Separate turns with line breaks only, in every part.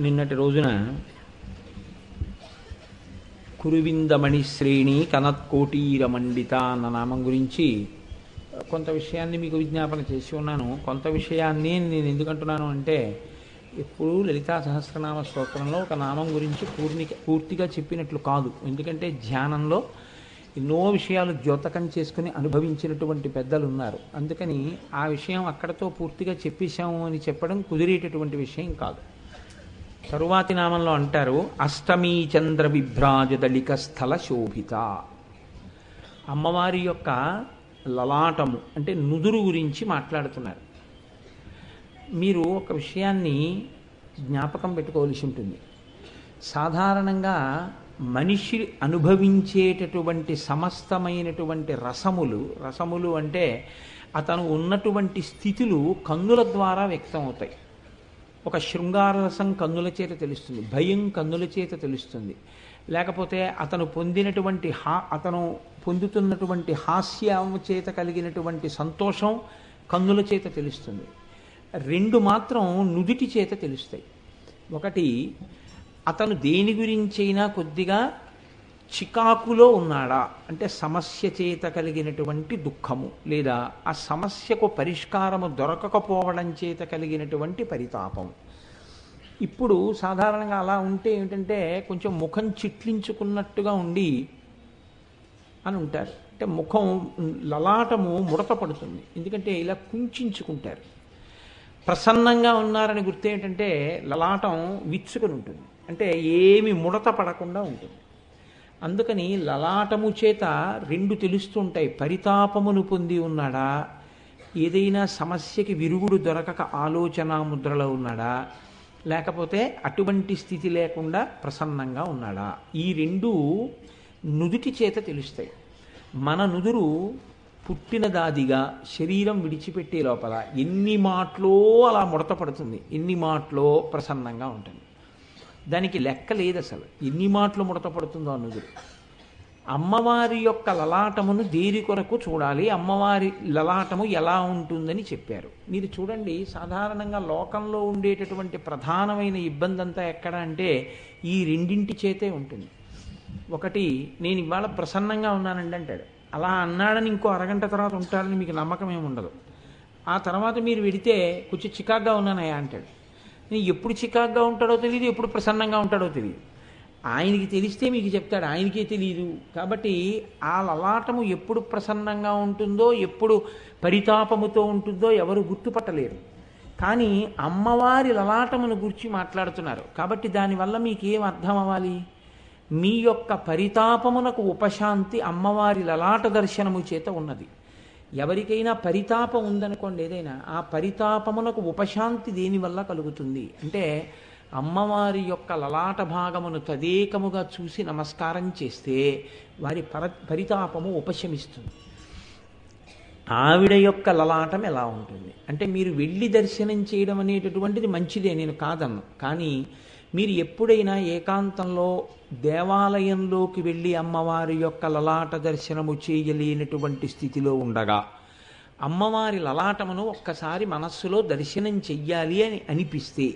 నిన్నటి రోజున కురువిందమణి శ్రేణి కనత్కోటీర మండిత అన్న నామం గురించి కొంత విషయాన్ని మీకు విజ్ఞాపన చేసి ఉన్నాను. కొంత విషయాన్ని నేను ఎందుకంటున్నాను అంటే ఎప్పుడు లలితా సహస్రనామ స్తోత్రంలో ఒక నామం గురించి పూర్ణి పూర్తిగా చెప్పినట్లు కాదు. ఎందుకంటే ధ్యానంలో ఎన్నో విషయాలు ద్యోతకం చేసుకుని అనుభవించినటువంటి పెద్దలు ఉన్నారు అందుకని ఆ విషయం అక్కడతో పూర్తిగా చెప్పేశాము అని చెప్పడం కుదిరేటటువంటి విషయం కాదు. తరువాతి నామంలో అంటారు అష్టమీ చంద్ర విభ్రాజదళిక స్థల శోభిత. అమ్మవారి యొక్క లలాటము అంటే నుదురు గురించి మాట్లాడుతున్నారు. మీరు ఒక విషయాన్ని జ్ఞాపకం పెట్టుకోవలసి ఉంటుంది. సాధారణంగా మనిషి అనుభవించేటటువంటి సమస్తమైనటువంటి రసములు రసములు అంటే అతను ఉన్నటువంటి స్థితులు కన్నుల ద్వారా వ్యక్తం అవుతాయి ఒక శృంగారరసం కన్నుల చేత తెలుస్తుంది భయం కన్నుల చేత తెలుస్తుంది. లేకపోతే అతను పొందినటువంటి హా అతను పొందుతున్నటువంటి హాస్యం చేత కలిగినటువంటి సంతోషం కన్నుల చేత తెలుస్తుంది. రెండు మాత్రం నుదిటి చేత తెలుస్తాయి. ఒకటి అతను దేని గురించైనా కొద్దిగా చికాకులో ఉన్నాడా? అంటే సమస్య చేత కలిగినటువంటి దుఃఖము లేదా ఆ సమస్యకు పరిష్కారము దొరకకపోవడం చేత కలిగినటువంటి పరితాపం. ఇప్పుడు సాధారణంగా అలా ఉంటే ఏమిటంటే కొంచెం ముఖం చిట్లించుకున్నట్టుగా ఉండి అని ఉంటారు. అంటే ముఖం లలాటము ముడత పడుతుంది. ఎందుకంటే ఇలా కుంచుకుంటారు ప్రసన్నంగా ఉన్నారని గుర్తు ఏంటంటే లలాటం విచ్చుకొని ఉంటుంది. అంటే ఏమి ముడత పడకుండా ఉంటుంది. అందుకని లలాటము చేత రెండు తెలుస్తుంటాయి. పరితాపమును పొంది ఉన్నాడా? ఏదైనా సమస్యకి విరుగుడు దొరకక ఆలోచన ముద్రలో ఉన్నాడా? లేకపోతే అటువంటి స్థితి లేకుండా ప్రసన్నంగా ఉన్నాడా? ఈ రెండు నుదుటి చేత తెలుస్తాయి. మన నుదురు పుట్టిన దాదిగా శరీరం విడిచిపెట్టే లోపల ఎన్ని మాటలో అలా ముడత పడుతుంది ఎన్ని మాటలో ప్రసన్నంగా ఉంటుంది. దానికి లెక్క లేదు అసలు. ఎన్ని మాటలు ముడత పడుతుందో అన్నది అమ్మవారి యొక్క లలాటమును దేని కొరకు చూడాలి. అమ్మవారి లలాటము ఎలా ఉంటుందని చెప్పారు. మీరు చూడండి సాధారణంగా లోకంలో ఉండేటటువంటి ప్రధానమైన ఇబ్బంది అంతా ఎక్కడ అంటే ఈ రెండింటి చేతే ఉంటుంది. ఒకటి నేను ఇవాళ ప్రసన్నంగా ఉన్నానండి అంటాడు. అలా అన్నాడని ఇంకో అరగంట తర్వాత ఉంటాడని మీకు నమ్మకం ఏమి ఉండదు. ఆ తర్వాత మీరు వెడితే కొంచెం చికాగ్గా ఉన్నానయ్యా అంటాడు. ఎప్పుడు చికాగ్గా ఉంటాడో తెలియదు ఎప్పుడు ప్రసన్నంగా ఉంటాడో తెలియదు ఆయనకి తెలిస్తే మీకు చెప్తాడు ఆయనకే తెలియదు కాబట్టి ఆ లలాటము ఎప్పుడు ప్రసన్నంగా ఉంటుందో ఎప్పుడు పరితాపముతో ఉంటుందో ఎవరు గుర్తుపట్టలేరు. కానీ అమ్మవారి లలాటమును గురించి మాట్లాడుతున్నారు. కాబట్టి దానివల్ల మీకు ఏం అర్థం అవ్వాలి? మీ యొక్క పరితాపమునకు ఉపశాంతి అమ్మవారి లలాట దర్శనము చేత ఉన్నది. ఎవరికైనా పరితాపం ఉందనుకోండి ఏదైనా ఆ పరితాపమునకు ఉపశాంతి దేనివల్ల కలుగుతుంది? అంటే అమ్మవారి యొక్క లలాట భాగమును తదేకముగా చూసి నమస్కారం చేస్తే వారి పర పరితాపము ఉపశమిస్తుంది. ఆవిడ యొక్క లలాటం ఎలా ఉంటుంది? అంటే మీరు వెళ్ళి దర్శనం చేయడం అనేటటువంటిది మంచిదే నేను కాదన్ను. కానీ మీరు ఎప్పుడైనా ఏకాంతంలో దేవాలయంలోకి వెళ్ళి అమ్మవారి యొక్క లలాట దర్శనము చేయలేనటువంటి స్థితిలో ఉండగా అమ్మవారి లలాటమును ఒక్కసారి మనస్సులో దర్శనం చెయ్యాలి అని అనిపిస్తే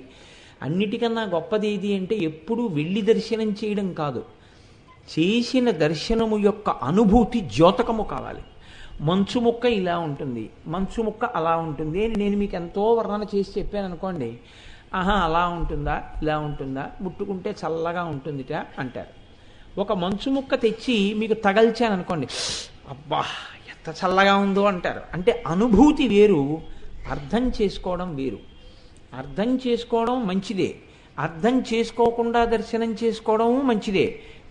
అన్నిటికన్నా గొప్పది ఏది అంటే ఎప్పుడూ వెళ్ళి దర్శనం చేయడం కాదు. చేసిన దర్శనము యొక్క అనుభూతి ద్యోతకము కావాలి. మంచు ముక్క ఇలా ఉంటుంది మంచు ముక్క అలా ఉంటుంది అని నేను మీకు ఎంతో వర్ణన చేసి చెప్పాను అనుకోండి ఆహా అలా ఉంటుందా? ఇలా ఉంటుందా? ముట్టుకుంటే చల్లగా ఉంటుందిట అంటారు. ఒక మంచు ముక్క తెచ్చి మీకు తగల్చాను అనుకోండి అబ్బా ఎంత చల్లగా ఉందో అంటారు. అంటే అనుభూతి వేరు అర్థం చేసుకోవడం వేరు. అర్థం చేసుకోవడం మంచిదే. అర్థం చేసుకోకుండా దర్శనం చేసుకోవడం మంచిదే.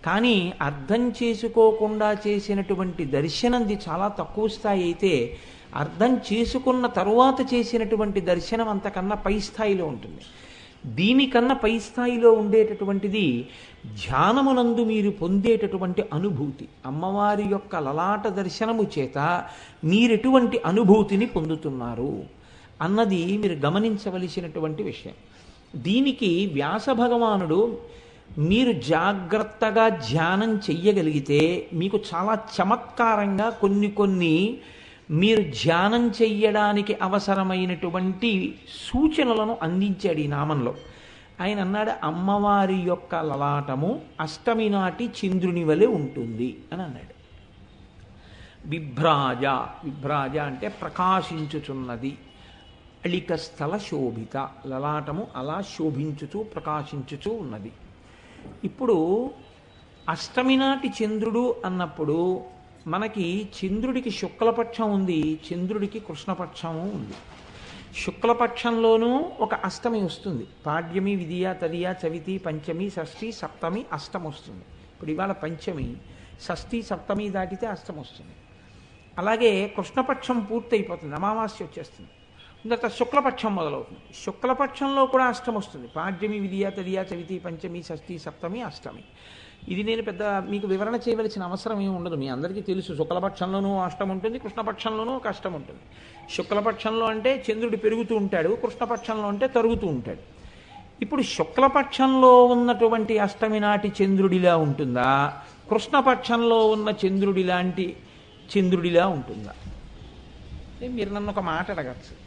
కానీ అర్థం చేసుకోకుండా చేసినటువంటి దర్శనంది చాలా తక్కువ స్థాయి అయితే అర్థం చేసుకున్న తరువాత చేసినటువంటి దర్శనం అంతకన్నా పై స్థాయిలో ఉంటుంది. దీనికన్నా పై స్థాయిలో ఉండేటటువంటిది ధ్యానమునందు మీరు పొందేటటువంటి అనుభూతి. అమ్మవారి యొక్క లలాట దర్శనము చేత మీరెటువంటి అనుభూతిని పొందుతున్నారు అన్నది మీరు గమనించవలసినటువంటి విషయం. దీనికి వ్యాస భగవానుడు మీరు జాగ్రత్తగా ధ్యానం చెయ్యగలిగితే మీకు చాలా చమత్కారంగా కొన్ని కొన్ని మీరు ధ్యానం చెయ్యడానికి అవసరమైనటువంటి సూచనలను అందించాడు ఈ నామంలో. ఆయన అన్నాడు అమ్మవారి యొక్క లలాటము అష్టమి నాటి చంద్రుని వలె ఉంటుంది అని అన్నాడు. విభ్రాజ విభ్రాజ అంటే ప్రకాశించుచున్నది. అళిక స్థల శోభిత లలాటము అలా శోభించుచూ ప్రకాశించుచూ ఉన్నది. ఇప్పుడు అష్టమి నాటి చంద్రుడు అన్నప్పుడు మనకి చంద్రుడికి శుక్లపక్షం ఉంది చంద్రుడికి కృష్ణపక్షము ఉంది. శుక్లపక్షంలోనూ ఒక అష్టమి వస్తుంది. పాడ్యమి విధియ తదియ చవితి పంచమి షష్ఠి సప్తమి అష్టం వస్తుంది. ఇప్పుడు ఇవాళ పంచమి షష్ఠి సప్తమి దాటితే అష్టం వస్తుంది. అలాగే కృష్ణపక్షం పూర్తయిపోతుంది అమావాస్య వచ్చేస్తుంది. తర్వాత శుక్లపక్షం మొదలవుతుంది. శుక్లపక్షంలో కూడా అష్టం వస్తుంది. పాడ్యమి విధియ తదియ చవితి పంచమి షష్ఠి సప్తమి అష్టమి. ఇది నేను పెద్ద మీకు వివరణ చేయవలసిన అవసరం ఏమి ఉండదు. మీ అందరికీ తెలుసు. శుక్లపక్షంలోనూ అష్టం ఉంటుంది కృష్ణపక్షంలోనూ ఒక అష్టం ఉంటుంది. శుక్లపక్షంలో అంటే చంద్రుడు పెరుగుతూ ఉంటాడు కృష్ణపక్షంలో అంటే తరుగుతూ ఉంటాడు. ఇప్పుడు శుక్లపక్షంలో ఉన్నటువంటి అష్టమి నాటి చంద్రుడిలా ఉంటుందా? కృష్ణపక్షంలో ఉన్న చంద్రుడి లాంటి చంద్రుడిలా ఉంటుందా? మీరు నన్ను ఒక మాట అడగచ్చు.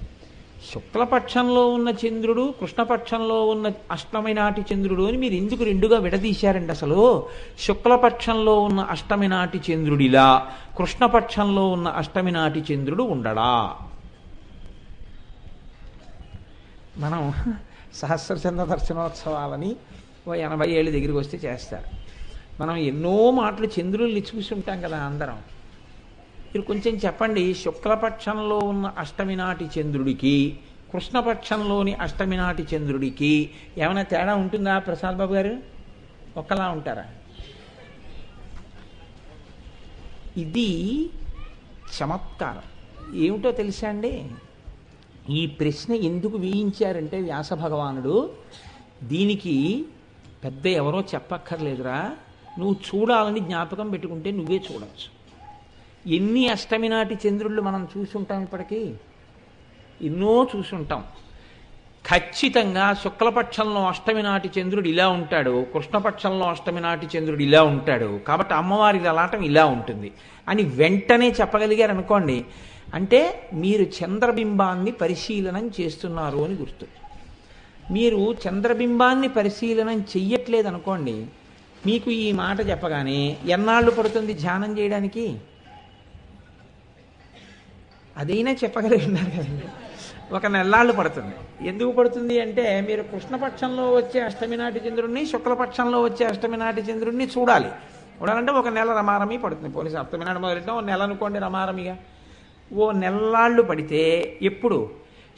శుక్లపక్షంలో ఉన్న చంద్రుడు కృష్ణపక్షంలో ఉన్న అష్టమి నాటి చంద్రుడు అని మీరు ఎందుకు రెండుగా విడదీశారండి అసలు. శుక్లపక్షంలో ఉన్న అష్టమి నాటి చంద్రుడిలా కృష్ణపక్షంలో ఉన్న అష్టమి నాటి చంద్రుడు ఉండడా? మనం సహస్రచంద్ర దర్శనోత్సవాలని ఓ ఎనభై ఏళ్ళ దగ్గరికి వస్తే చేస్తారు. మనం ఎన్నో మాటలు చంద్రుల్ని చూసి ఉంటాం కదా అందరం. మీరు కొంచెం చెప్పండి శుక్లపక్షంలో ఉన్న అష్టమి నాటి చంద్రుడికి కృష్ణపక్షంలోని అష్టమి నాటి చంద్రుడికి ఏమైనా తేడా ఉంటుందా ప్రసాద్ బాబు గారు? ఒక్కలా ఉంటారా? ఇది చమత్కారం. ఏమిటో తెలుసా అండి? ఈ ప్రశ్న ఎందుకు వేయించారంటే వ్యాస భగవానుడు దీనికి పెద్ద ఎవరో చెప్పక్కర్లేదురా. నువ్వు చూడాలని జ్ఞాపకం పెట్టుకుంటే నువ్వే చూడవచ్చు ఎన్ని అష్టమి నాటి చంద్రుళ్ళు మనం చూసుంటాం ఇప్పటికీ? ఎన్నో చూసుంటాం. ఖచ్చితంగా శుక్లపక్షంలో అష్టమి నాటి చంద్రుడు ఇలా ఉంటాడు కృష్ణపక్షంలో అష్టమి నాటి చంద్రుడు ఇలా ఉంటాడు కాబట్టి అమ్మవారి లలాటం ఇలా ఉంటుంది. అని వెంటనే చెప్పగలిగారు అనుకోండి అంటే మీరు చంద్రబింబాన్ని పరిశీలనం చేస్తున్నారు అని గుర్తు. మీరు చంద్రబింబాన్ని పరిశీలనం చెయ్యట్లేదు అనుకోండి మీకు ఈ మాట చెప్పగానే ఎన్నాళ్ళు పడుతుంది ధ్యానం చేయడానికి? అదైనా చెప్పగలిగి ఉన్నారు కదండి ఒక నెల్లాళ్ళు పడుతుంది. ఎందుకు పడుతుంది అంటే మీరు కృష్ణపక్షంలో వచ్చే అష్టమి నాటి చంద్రుణ్ణి శుక్లపక్షంలో వచ్చే అష్టమి నాటి చంద్రుణ్ణి చూడాలి. చూడాలంటే ఒక నెల రమారమి పడుతుంది పోలీసు అష్టమి నాడు మొదలెట్టడం ఓ నెల అనుకోండి రమారమిగా. ఓ నెల్లాళ్ళు పడితే ఎప్పుడు?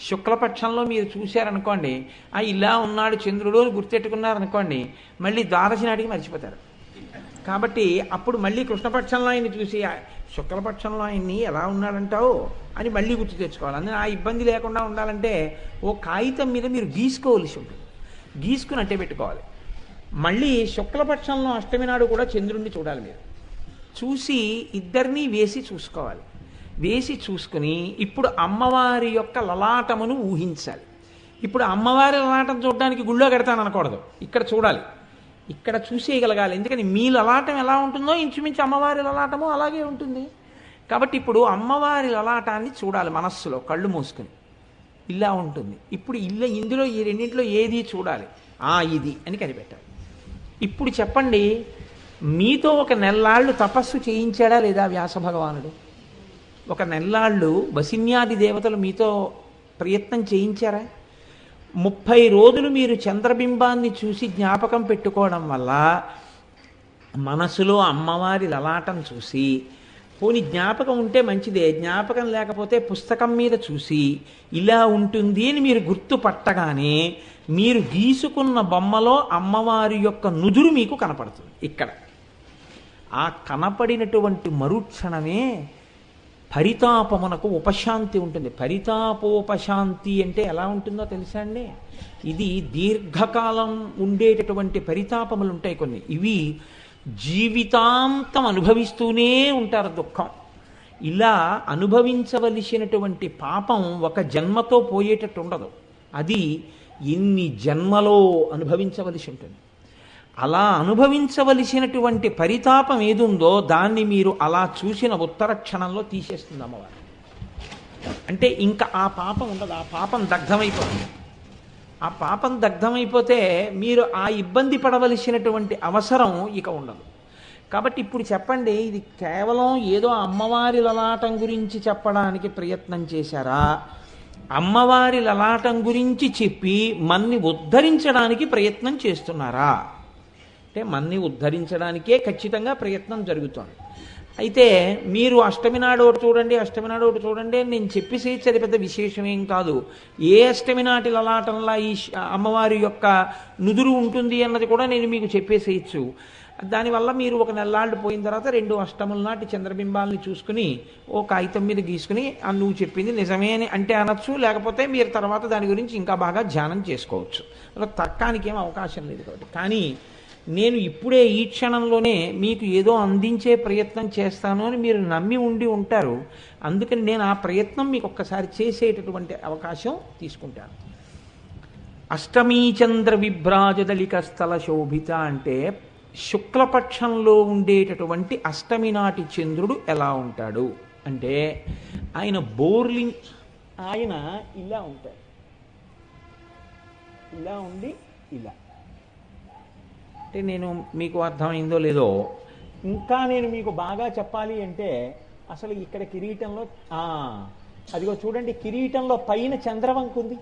శుక్లపక్షంలో మీరు చూశారనుకోండి ఆ ఇలా ఉన్నాడు చంద్రుడు అని గుర్తెట్టుకున్నారనుకోండి మళ్ళీ ద్వాదశి నాటికి మర్చిపోతారు. కాబట్టి అప్పుడు మళ్ళీ కృష్ణపక్షంలో ఆయన్ని చూసి శుక్లపక్షంలో ఆయన్ని ఎలా ఉన్నాడంటావు? అని మళ్ళీ గుర్తు తెచ్చుకోవాలి. అందుకని ఆ ఇబ్బంది లేకుండా ఉండాలంటే ఓ కాగితం మీద మీరు గీసుకోవలసి ఉంటుంది. గీసుకుని అట్టే పెట్టుకోవాలి. మళ్ళీ శుక్లపక్షంలో అష్టమి నాడు కూడా చంద్రుణ్ణి చూడాలి మీరు. చూసి ఇద్దరినీ వేసి చూసుకోవాలి. వేసి చూసుకుని ఇప్పుడు అమ్మవారి యొక్క లలాటమును ఊహించాలి. ఇప్పుడు అమ్మవారి లలాటం చూడడానికి గుళ్ళో కడతాను అనకూడదు ఇక్కడ చూడాలి. ఇక్కడ చూసేయగలగాలి. ఎందుకని మీ లలాటం ఎలా ఉంటుందో ఇంచుమించు అమ్మవారి లలాటము అలాగే ఉంటుంది. కాబట్టి ఇప్పుడు అమ్మవారి లలాటాన్ని చూడాలి మనస్సులో కళ్ళు మూసుకుని. ఇలా ఉంటుంది. ఇప్పుడు ఇల్ల ఇందులో ఈ రెండింటిలో ఏది చూడాలి? ఆ ఇది అని కనిపెట్టాలి. ఇప్పుడు చెప్పండి మీతో ఒక నెల్లాళ్ళు తపస్సు చేయించాడా లేదా వ్యాస భగవానుడు? ఒక నెల్లాళ్ళు వసిన్యాది దేవతలు మీతో ప్రయత్నం చేయించారా? ముప్పై రోజులు మీరు చంద్రబింబాన్ని చూసి జ్ఞాపకం పెట్టుకోవడం వల్ల మనసులో అమ్మవారి లలాటం చూసి పోని జ్ఞాపకం ఉంటే మంచిదే జ్ఞాపకం లేకపోతే పుస్తకం మీద చూసి ఇలా ఉంటుంది అని మీరు గుర్తుపట్టగానే మీరు గీసుకున్న బొమ్మలో అమ్మవారి యొక్క నుదురు మీకు కనపడుతుంది. ఇక్కడ. ఆ కనపడినటువంటి మరుక్షణమే పరితాపమునకు ఉపశాంతి ఉంటుంది. పరితాపోపశాంతి అంటే ఎలా ఉంటుందో తెలుసా అండి? ఇది దీర్ఘకాలం ఉండేటటువంటి పరితాపములు ఉంటాయి కొన్ని. ఇవి జీవితాంతం అనుభవిస్తూనే ఉంటారు దుఃఖం. ఇలా అనుభవించవలసినటువంటి పాపం ఒక జన్మతో పోయేటట్టు ఉండదు. అది ఎన్ని జన్మలో అనుభవించవలసి ఉంటుంది. అలా అనుభవించవలసినటువంటి పరితాపం ఏదుందో దాన్ని మీరు అలా చూసిన ఉత్తర క్షణంలో తీసేస్తుంది అమ్మవారు. అంటే ఇంకా ఆ పాపం ఉండదు ఆ పాపం దగ్ధమైపోతుంది. ఆ పాపం దగ్ధమైపోతే మీరు ఆ ఇబ్బంది పడవలసినటువంటి అవసరం ఇక ఉండదు. కాబట్టి ఇప్పుడు చెప్పండి ఇది కేవలం ఏదో అమ్మవారి లలాటం గురించి చెప్పడానికి ప్రయత్నం చేశారా? అమ్మవారి లలాటం గురించి చెప్పి మన్ని ఉద్ధరించడానికి ప్రయత్నం చేస్తున్నారా? అంటే మన్ని ఉద్ధరించడానికే ఖచ్చితంగా ప్రయత్నం జరుగుతోంది. అయితే మీరు అష్టమి నాడు ఒకటి చూడండి అష్టమి నాడు ఒకటి చూడండి అని నేను చెప్పేసి అది పెద్ద విశేషం ఏం కాదు. ఏ అష్టమి నాటి లలాటంలా ఈ అమ్మవారి యొక్క నుదురు ఉంటుంది అన్నది కూడా నేను మీకు చెప్పేసేయచ్చు దానివల్ల మీరు ఒక నెల్లాళ్ళు పోయిన తర్వాత రెండు అష్టముల నాటి చంద్రబింబాలని చూసుకుని ఓ కాగితం మీద గీసుకుని "ఆ, నువ్వు చెప్పింది నిజమే అని అంటే అనొచ్చు లేకపోతే మీరు తర్వాత దాని గురించి ఇంకా బాగా ధ్యానం చేసుకోవచ్చు. అలా తర్కానికి ఏం అవకాశం లేదు కాబట్టి. కానీ నేను ఇప్పుడే ఈ క్షణంలోనే మీకు ఏదో అందించే ప్రయత్నం చేస్తాను అని మీరు నమ్మి ఉండి ఉంటారు. అందుకని నేను ఆ ప్రయత్నం మీకు ఒక్కసారి చేసేటటువంటి అవకాశం తీసుకుంటాను. అష్టమీ చంద్ర విభ్రాజదళిక స్థల శోభిత అంటే శుక్లపక్షంలో ఉండేటటువంటి అష్టమి నాటి చంద్రుడు ఎలా ఉంటాడు? అంటే ఆయన బోర్లింగ్ ఆయన ఇలా ఉంటాడు. ఇలా ఉండి ఇలా. అంటే నేను మీకు అర్థమైందో లేదో ఇంకా నేను మీకు బాగా చెప్పాలి అంటే అసలు ఇక్కడ కిరీటంలో అదిగో చూడండి కిరీటంలో పైన చంద్రవంక ఉంది.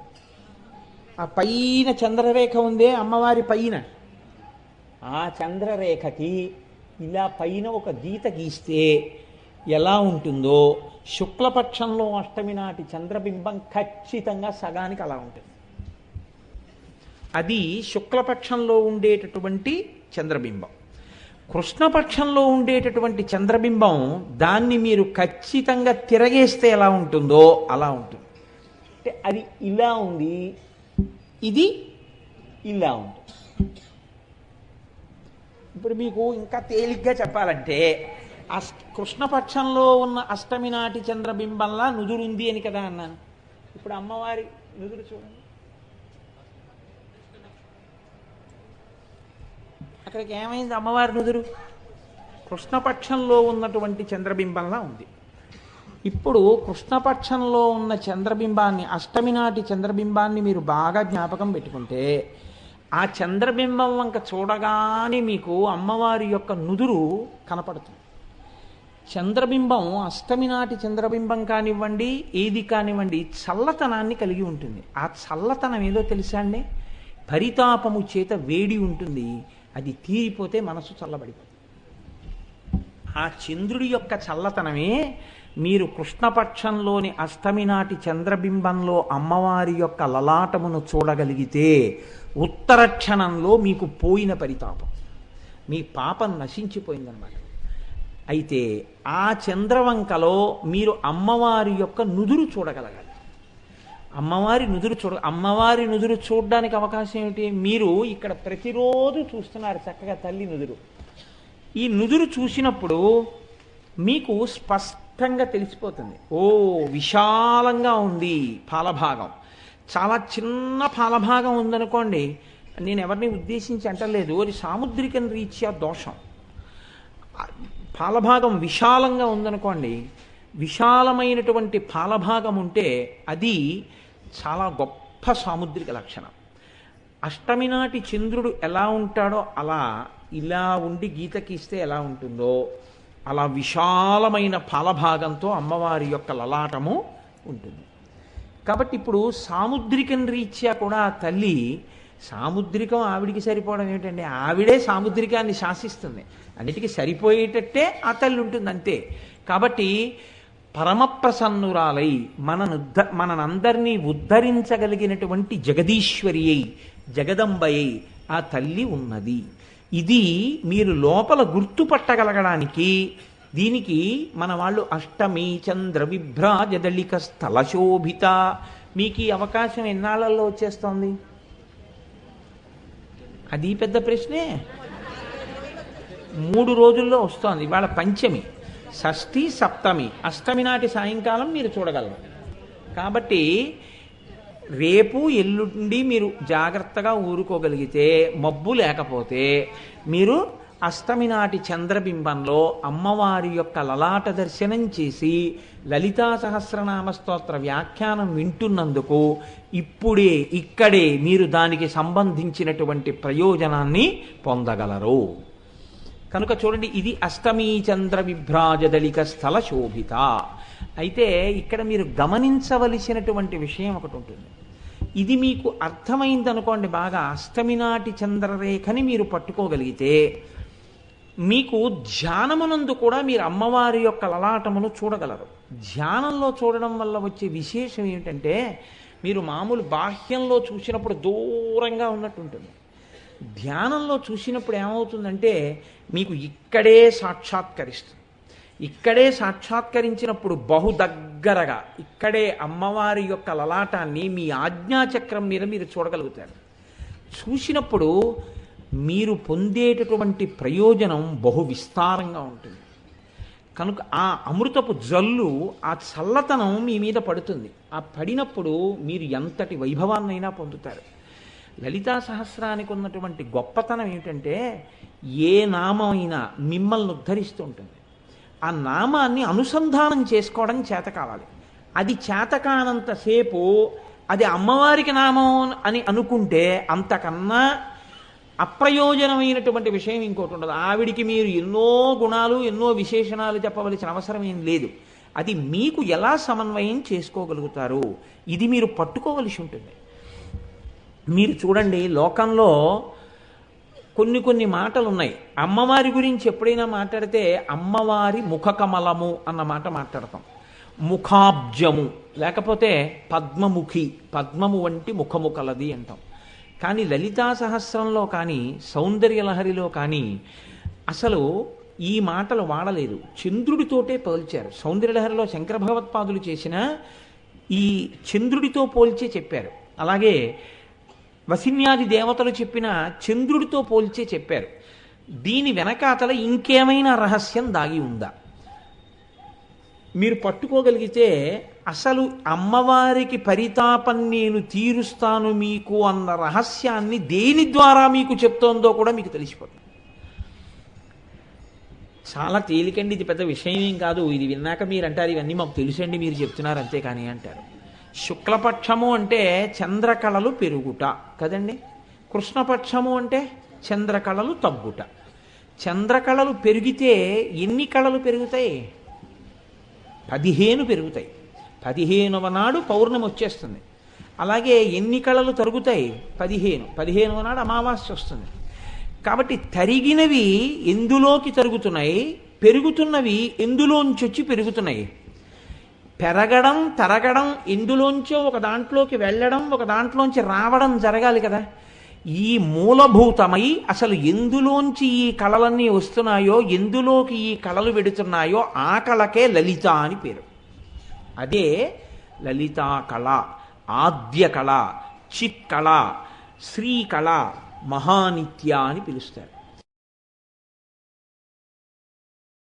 ఆ పైన చంద్రరేఖ ఉందే అమ్మవారి పైన. ఆ చంద్రరేఖకి ఇలా పైన ఒక గీత గీస్తే ఎలా ఉంటుందో శుక్లపక్షంలో అష్టమి నాటి చంద్రబింబం ఖచ్చితంగా సగానికి అలా ఉంటుంది. అది శుక్లపక్షంలో ఉండేటటువంటి చంద్రబింబం. కృష్ణపక్షంలో ఉండేటటువంటి చంద్రబింబం దాన్ని మీరు ఖచ్చితంగా తిరగేస్తే ఎలా ఉంటుందో అలా ఉంటుంది. అంటే అది ఇలా ఉంది. ఇది ఇలా ఉంటుంది ఇప్పుడు మీకు ఇంకా తేలిగ్గా చెప్పాలంటే అష్ కృష్ణపక్షంలో ఉన్న అష్టమి నాటి చంద్రబింబంలా నుదురుంది అని కదా అన్నాను. ఇప్పుడు అమ్మవారి నుదురు చూడండి. అక్కడికి ఏమైంది అమ్మవారి నుదురు? కృష్ణపక్షంలో ఉన్నటువంటి చంద్రబింబంలా ఉంది. ఇప్పుడు కృష్ణపక్షంలో ఉన్న చంద్రబింబాన్ని అష్టమి నాటి చంద్రబింబాన్ని మీరు బాగా జ్ఞాపకం పెట్టుకుంటే ఆ చంద్రబింబం వంక చూడగానే మీకు అమ్మవారి యొక్క నుదురు కనపడుతుంది. చంద్రబింబం అష్టమి నాటి చంద్రబింబం కానివ్వండి ఏది కానివ్వండి చల్లతనాన్ని కలిగి ఉంటుంది. ఆ చల్లతనం ఏదో తెలుసా అండి? పరితాపము చేత వేడి ఉంటుంది. అది తీరిపోతే మనసు చల్లబడిపోతుంది. ఆ చంద్రుడి యొక్క చల్లతనమే మీరు కృష్ణపక్షంలోని అష్టమి నాటి చంద్రబింబంలో అమ్మవారి యొక్క లలాటమును చూడగలిగితే ఉత్తర క్షణంలో మీకు పోయిన పరితాపం. మీ పాపం నశించిపోయిందనమాట అయితే ఆ చంద్రవంకలో మీరు అమ్మవారి యొక్క నుదురు చూడగలగాలి. అమ్మవారి నుదురు చూడ అమ్మవారి నుదురు చూడడానికి అవకాశం ఏమిటి? మీరు ఇక్కడ ప్రతిరోజు చూస్తున్నారు చక్కగా తల్లి నుదురు. ఈ నుదురు చూసినప్పుడు మీకు స్పష్టంగా తెలిసిపోతుంది. ఓ విశాలంగా ఉంది పాలభాగం. చాలా చిన్న పాలభాగం ఉందనుకోండి నేను ఎవరిని ఉద్దేశించి అంటలేదు అది సాముద్రికం రీత్యా దోషం. పాలభాగం విశాలంగా ఉందనుకోండి విశాలమైనటువంటి పాలభాగం ఉంటే అది చాలా గొప్ప సాముద్రిక లక్షణం. అష్టమి నాటి చంద్రుడు ఎలా ఉంటాడో అలా ఇలా ఉండి గీత గీస్తే ఎలా ఉంటుందో అలా విశాలమైన పాలభాగంతో అమ్మవారి యొక్క లలాటము ఉంటుంది. కాబట్టి ఇప్పుడు సాముద్రికం రీత్యా కూడా ఆ తల్లి సాముద్రికం ఆవిడికి సరిపోవడం ఏమిటండి? ఆవిడే సాముద్రికాన్ని శాసిస్తుంది. అన్నిటికీ సరిపోయేటట్టే ఆ తల్లి ఉంటుంది అంతే కాబట్టి పరమప్రసన్నురాలై మననుద్ధ మనందరినీ ఉద్ధరించగలిగినటువంటి జగదీశ్వరి అయి జగదంబయ్యి ఆ తల్లి ఉన్నది. ఇది మీరు లోపల గుర్తుపట్టగలగడానికి దీనికి మన వాళ్ళు అష్టమి చంద్ర విభ్రాజదళిక స్థల శోభిత మీకు ఈ అవకాశం ఎన్నాళ్ళల్లో వచ్చేస్తోంది? అది పెద్ద ప్రశ్నే. మూడు రోజుల్లో వస్తోంది. ఇవాళ పంచమి. షష్ఠి సప్తమి అష్టమి నాటి సాయంకాలం మీరు చూడగలరు. కాబట్టి రేపు ఎల్లుండి మీరు జాగ్రత్తగా ఊరుకోగలిగితే మబ్బు లేకపోతే మీరు అష్టమి నాటి చంద్రబింబంలో అమ్మవారి యొక్క లలాట దర్శనం చేసి లలితా సహస్రనామ స్తోత్ర వ్యాఖ్యానం వింటున్నందుకు ఇప్పుడే ఇక్కడే మీరు దానికి సంబంధించినటువంటి ప్రయోజనాన్ని పొందగలరు. కనుక చూడండి ఇది అష్టమీ చంద్ర విభ్రాజదళిక స్థల శోభిత. అయితే ఇక్కడ మీరు గమనించవలసినటువంటి విషయం ఒకటి ఉంటుంది. ఇది మీకు అర్థమైందనుకోండి బాగా అష్టమి నాటి చంద్రరేఖని మీరు పట్టుకోగలిగితే మీకు ధ్యానమునందు కూడా మీరు అమ్మవారి యొక్క లలాటమును చూడగలరు. ధ్యానంలో చూడడం వల్ల వచ్చే విశేషం ఏమిటంటే మీరు మామూలు బాహ్యంలో చూసినప్పుడు దూరంగా ఉన్నట్టు ఉంటుంది ధ్యానంలో చూసినప్పుడు ఏమవుతుందంటే మీకు ఇక్కడే సాక్షాత్కరిస్తుంది. ఇక్కడే సాక్షాత్కరించినప్పుడు బహు దగ్గరగా ఇక్కడే అమ్మవారి యొక్క లలాటాన్ని మీ ఆజ్ఞాచక్రం మీద మీరు చూడగలుగుతారు. చూసినప్పుడు మీరు పొందేటటువంటి ప్రయోజనం బహు విస్తారంగా ఉంటుంది. కనుక ఆ అమృతపు జల్లు ఆ చల్లతనం మీ మీద పడుతుంది. ఆ పడినప్పుడు మీరు ఎంతటి వైభవాన్నైనా పొందుతారు. లలితా సహస్రానికి ఉన్నటువంటి గొప్పతనం ఏమిటంటే ఏ నామం అయినా మిమ్మల్ని ఉద్ధరిస్తూ ఉంటుంది. ఆ నామాన్ని అనుసంధానం చేసుకోవడం చేత కావాలి. అది చేతకానంతసేపు అది అమ్మవారికి నామం అని అనుకుంటే అంతకన్నా అప్రయోజనమైనటువంటి విషయం ఇంకోటి ఉండదు. ఆవిడికి మీరు ఎన్నో గుణాలు ఎన్నో విశేషణాలు చెప్పవలసిన అవసరం ఏం లేదు. అది మీకు ఎలా సమన్వయం చేసుకోగలుగుతారు? ఇది మీరు పట్టుకోవలసి ఉంటుంది. మీరు చూడండి లోకంలో కొన్ని కొన్ని మాటలు ఉన్నాయి అమ్మవారి గురించి ఎప్పుడైనా మాట్లాడితే అమ్మవారి ముఖకమలము అన్న మాట మాట్లాడతాం. ముఖాబ్జము లేకపోతే పద్మముఖి పద్మము వంటి ముఖము కలది అంటాం. కానీ లలితా సహస్రంలో కానీ సౌందర్యలహరిలో కానీ అసలు ఈ మాటలు వాడలేదు. చంద్రుడితోటే పోల్చారు. సౌందర్యలహరిలో శంకర భగవత్పాదులు చేసిన ఈ చంద్రుడితో పోల్చే చెప్పారు. అలాగే వసిన్యాది దేవతలు చెప్పిన చంద్రుడితో పోల్చే చెప్పారు. దీని వెనకాతల ఇంకేమైనా రహస్యం దాగి ఉందా? మీరు పట్టుకోగలిగితే అసలు అమ్మవారికి పరితాపం నేను తీరుస్తాను మీకు అన్న రహస్యాన్ని దేని ద్వారా మీకు చెప్తోందో కూడా మీకు తెలిసిపోతుంది. చాలా తేలికండి ఇది పెద్ద విషయం ఏం కాదు. ఇది విన్నాక మీరు అంటారు ఇవన్నీ మాకు తెలుసండి మీరు చెప్తున్నారు అంతే కానీ అంటారు. శుక్లపక్షము అంటే చంద్రకళలు పెరుగుట కదండి? కృష్ణపక్షము అంటే చంద్రకళలు తగ్గుట. చంద్రకళలు పెరిగితే ఎన్ని కళలు పెరుగుతాయి? పదిహేను పెరుగుతాయి. పదిహేనవ నాడు పౌర్ణమి వచ్చేస్తుంది. అలాగే ఎన్ని కళలు తరుగుతాయి? పదిహేను. పదిహేనవ నాడు అమావాస్య వస్తుంది. కాబట్టి తరిగినవి ఎందులోకి తరుగుతున్నాయి? పెరుగుతున్నవి ఎందులోంచి వచ్చి పెరుగుతున్నాయి? పెరగడం తరగడం ఎందులోంచో ఒక దాంట్లోకి వెళ్ళడం ఒక దాంట్లోంచి రావడం జరగాలి కదా. ఈ మూలభూతమై అసలు ఎందులోంచి ఈ కళలన్నీ వస్తున్నాయో ఎందులోకి ఈ కళలు వెడుతున్నాయో ఆ కళకే లలిత అని పేరు. అదే లలితా కళ ఆద్య కళ చిత్కళ శ్రీకళ మహానిత్య అని పిలుస్తారు.